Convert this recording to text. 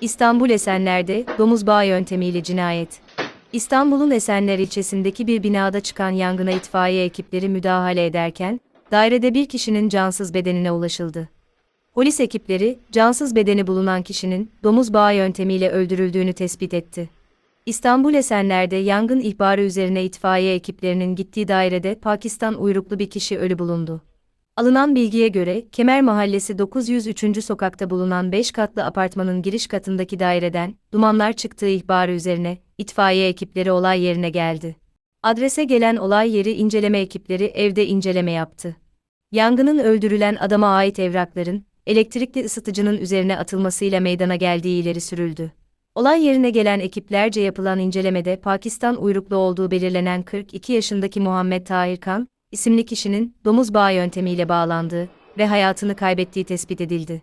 İstanbul Esenler'de domuz bağı yöntemiyle cinayet. İstanbul'un Esenler ilçesindeki bir binada çıkan yangına itfaiye ekipleri müdahale ederken, dairede bir kişinin cansız bedenine ulaşıldı. Polis ekipleri, cansız bedeni bulunan kişinin domuz bağı yöntemiyle öldürüldüğünü tespit etti. İstanbul Esenler'de yangın ihbarı üzerine itfaiye ekiplerinin gittiği dairede Pakistan uyruklu bir kişi ölü bulundu. Alınan bilgiye göre, Kemer Mahallesi 903. sokakta bulunan 5 katlı apartmanın giriş katındaki daireden, dumanlar çıktığı ihbarı üzerine, itfaiye ekipleri olay yerine geldi. Adrese gelen olay yeri inceleme ekipleri evde inceleme yaptı. Yangının öldürülen adama ait evrakların, elektrikli ısıtıcının üzerine atılmasıyla meydana geldiği ileri sürüldü. Olay yerine gelen ekiplerce yapılan incelemede Pakistan uyruklu olduğu belirlenen 42 yaşındaki Muhammed Tahir Kan, isimli kişinin domuz bağı yöntemiyle bağlandığı ve hayatını kaybettiği tespit edildi.